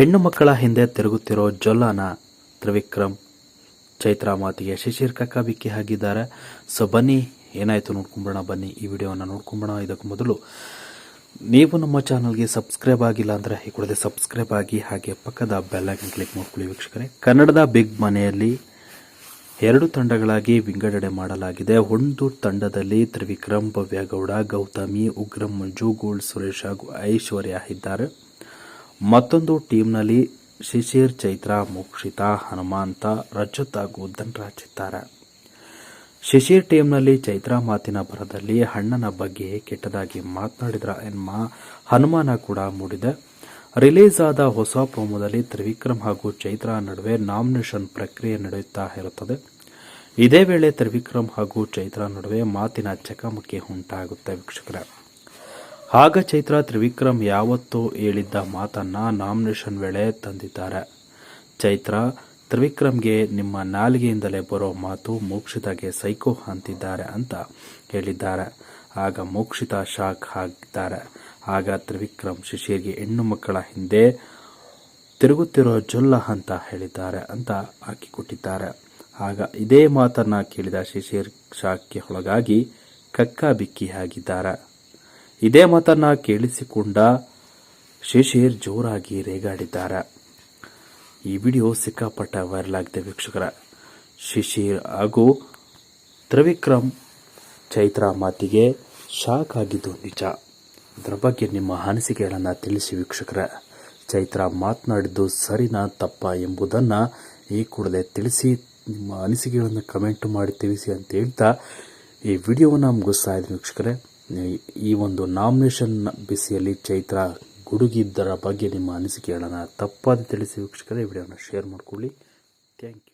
ಹೆಣ್ಣು ಮಕ್ಕಳ ಹಿಂದೆ ತಿರುಗುತ್ತಿರೋ ಜೊಲ್ಲಾನ ತ್ರಿವಿಕ್ರಮ್ ಚೈತ್ರ ಮಾತಿಗೆ ಶಿಶಿರ್ ಕಕ್ಕ ಬಿಕ್ಕಿ ಹಾಕಿದ್ದಾರೆ ಸೊ ಬನ್ನಿ, ಏನಾಯಿತು ನೋಡ್ಕೊಂಬಿಡೋಣ ಬನ್ನಿ, ಈ ವಿಡಿಯೋನ ನೋಡ್ಕೊಂಬಿಡೋಣ ಇದಕ್ಕೆ ಮೊದಲು ನೀವು ನಮ್ಮ ಚಾನಲ್ಗೆ ಸಬ್ಸ್ಕ್ರೈಬ್ ಆಗಿಲ್ಲ ಅಂದರೆ ಈ ಕೂಡಲೇ ಸಬ್ಸ್ಕ್ರೈಬ್ ಆಗಿ ಹಾಗೆ ಪಕ್ಕದ ಬೆಲ್ಲೈಕನ್ ಕ್ಲಿಕ್ ಮಾಡ್ಕೊಳ್ಳಿ ವೀಕ್ಷಕರೇ. ಕನ್ನಡದ ಬಿಗ್ ಮನೆಯಲ್ಲಿ ಎರಡು ತಂಡಗಳಾಗಿ ವಿಂಗಡಣೆ ಮಾಡಲಾಗಿದೆ. ಒಂದು ತಂಡದಲ್ಲಿ ತ್ರಿವಿಕ್ರಮ್, ಭವ್ಯಗೌಡ, ಗೌತಮಿ, ಉಗ್ರಂ, ಮಂಜು ಗೋಲ್ಡ್ ಸುರೇಶ್ ಹಾಗೂ ಐಶ್ವರ್ಯ ಇದ್ದಾರೆ. ಮತ್ತೊಂದು ಟೀಮ್ನಲ್ಲಿ ಶಿಶಿರ್, ಚೈತ್ರ, ಮೋಕ್ಷಿತಾ, ಹನುಮಂತ, ರಜತ್ ಹಾಗೂ ಧನ್ರಾಜ್ ಇದ್ದಾರೆ. ಶಿಶಿರ್ ಟೀಮ್ನಲ್ಲಿ ಚೈತ್ರ ಮಾತಿನ ಭರದಲ್ಲಿ ಅಣ್ಣನ ಬಗ್ಗೆ ಕೆಟ್ಟದಾಗಿ ಮಾತನಾಡಿದ್ರ ಎನ್ನುವ ಹನುಮಾನ ಕೂಡ ಮೂಡಿದೆ. ರಿಲೀಸ್ ಆದ ಹೊಸ ಪ್ರೋಮೋದಲ್ಲಿ ತ್ರಿವಿಕ್ರಮ್ ಹಾಗೂ ಚೈತ್ರ ನಡುವೆ ನಾಮಿನೇಷನ್ ಪ್ರಕ್ರಿಯೆ ನಡೆಯುತ್ತಾ ಇರುತ್ತದೆ. ಇದೇ ವೇಳೆ ತ್ರಿವಿಕ್ರಮ್ ಹಾಗೂ ಚೈತ್ರ ನಡುವೆ ಮಾತಿನ ಚಕಮಕಿ ಉಂಟಾಗುತ್ತೆ ವೀಕ್ಷಕರೇ. ಆಗ ಚೈತ್ರ ತ್ರಿವಿಕ್ರಮ್ ಯಾವತ್ತೂ ಹೇಳಿದ್ದ ಮಾತನ್ನ ನಾಮಿನೇಷನ್ ವೇಳೆ ತಂದಿದ್ದಾರೆ. ಚೈತ್ರ ತ್ರಿವಿಕ್ರಮ್ಗೆ ನಿಮ್ಮ ನಾಲಿಗೆಯಿಂದಲೇ ಬರೋ ಮಾತು ಮೋಕ್ಷಿತಾಗೆ ಸೈಕೋ ಅಂತಿದ್ದಾರೆ ಅಂತ ಹೇಳಿದ್ದಾರೆ. ಆಗ ಮೋಕ್ಷಿತ ಶಾಕ್ ಆಗಿದ್ದಾರೆ. ಆಗ ತ್ರಿವಿಕ್ರಮ್ ಶಿಶಿರ್ಗೆ ಹೆಣ್ಣು ಮಕ್ಕಳ ಹಿಂದೆ ತಿರುಗುತ್ತಿರೋ ಜೊಲ್ಲ ಅಂತ ಹೇಳಿದ್ದಾರೆ ಅಂತ ಹಾಕಿಕೊಟ್ಟಿದ್ದಾರೆ. ಆಗ ಇದೇ ಮಾತನ್ನ ಕೇಳಿದ ಶಿಶಿರ್ ಶಾಕ್ಗೆ ಒಳಗಾಗಿ ಕಕ್ಕ ಬಿಕ್ಕಿ ಆಗಿದ್ದಾರೆ. ಇದೇ ಮಾತನ್ನ ಕೇಳಿಸಿಕೊಂಡ ಶಿಶಿರ್ ಜೋರಾಗಿ ರೇಗಾಡಿದ್ದಾರೆ. ಈ ವಿಡಿಯೋ ಸಿಕ್ಕಾಪಟ್ಟ ವೈರಲ್ ಆಗಿದೆ ವೀಕ್ಷಕರ. ಶಿಶಿರ್ ಹಾಗೂ ತ್ರಿವಿಕ್ರಮ್ ಚೈತ್ರ ಮಾತಿಗೆ ಶಾಕ್ ಆಗಿದ್ದು ನಿಜ. ಅದರ ಬಗ್ಗೆ ನಿಮ್ಮ ಅನಿಸಿಕೆಗಳನ್ನು ತಿಳಿಸಿ ವೀಕ್ಷಕರ. ಚೈತ್ರ ಮಾತನಾಡಿದ್ದು ಸರಿನಾ ತಪ್ಪ ಎಂಬುದನ್ನು ಈ ಕೂಡಲೇ ತಿಳಿಸಿ ನಿಮ್ಮ ಅನಿಸಿಕೆಗಳನ್ನು ಕಮೆಂಟ್ ಮಾಡಿ ತಿಳಿಸಿ ಅಂತ ಹೇಳ್ತಾ ಈ ವಿಡಿಯೋವನ್ನು ಮುಗಿಸ್ತಾ ಇದ್ದೀನಿ ವೀಕ್ಷಕರೇ. ಈ- ಒಂದು ನಾಮಿನೇಷನ್ ಬಿಸಿಯಲ್ಲಿ ಚೈತ್ರ ಗುಡುಗಿದ್ದರ ಬಗ್ಗೆ ನಿಮ್ಮ ಅನಿಸಿಕೆಗಳನ್ನು ತಪ್ಪಾದ ತಿಳಿಸಿ ವೀಕ್ಷಕರೇ ವಿಡಿಯೋನ ಶೇರ್ ಮಾಡಿಕೊಳ್ಳಿ. Thank you